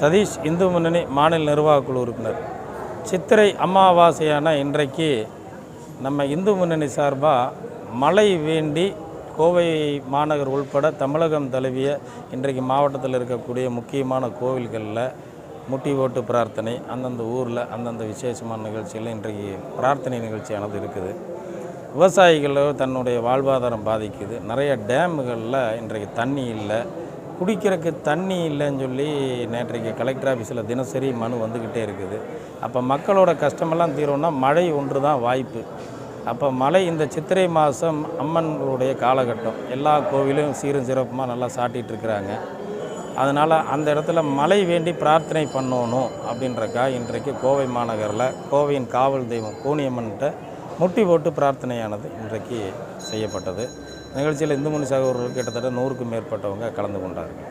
சதீஷ் இந்து முன்னணி மாநில நிர்வாக குழு உறுப்பினர். சித்திரை அமாவாசையான இன்றைக்கு நம்ம இந்து முன்னணி சார்பாக மழை வேண்டி கோவை மாநகர் உள்பட தமிழகம் தழுவிய இன்றைக்கு மாவட்டத்தில் இருக்கக்கூடிய முக்கியமான கோவில்களில் முட்டி ஓட்டு பிரார்த்தனை அந்தந்த ஊரில் அந்தந்த விசேஷமான நிகழ்ச்சிகள் இன்றைக்கு பிரார்த்தனை நிகழ்ச்சியானது இருக்குது. விவசாயிகளோ தன்னுடைய வாழ்வாதாரம் பாதிக்குது. நிறைய டேமுகளில் இன்றைக்கு தண்ணி இல்லை. குடிக்கிறதுக்கு தண்ணி இல்லைன்னு சொல்லி நேற்றைக்கு கலெக்டர் ஆஃபீஸில் தினசரி மனு வந்துக்கிட்டே இருக்குது. அப்போ மக்களோட கஷ்டமெல்லாம் தீரும்னா மழை ஒன்று தான் வாய்ப்பு. அப்போ மழை இந்த சித்திரை மாதம் அம்மன்களுடைய காலகட்டம். எல்லா கோவிலும் சீரும் சிறப்புமாக நல்லா சாட்டிகிட்டு இருக்கிறாங்க அதனால் அந்த இடத்துல மழை வேண்டி பிரார்த்தனை பண்ணணும் அப்படின்றக்கா இன்றைக்கு கோவை மாநகரில் கோவையின் காவல் தெய்வம் கோணியம்மன்கிட்ட முட்டி போட்டு பிரார்த்தனையானது இன்றைக்கு செய்யப்பட்டது. நிகழ்ச்சியில் இந்து மணி சகோதரர்கள் கிட்டத்தட்ட நூறுக்கும் மேற்பட்டவங்க கலந்து கொண்டார்கள்.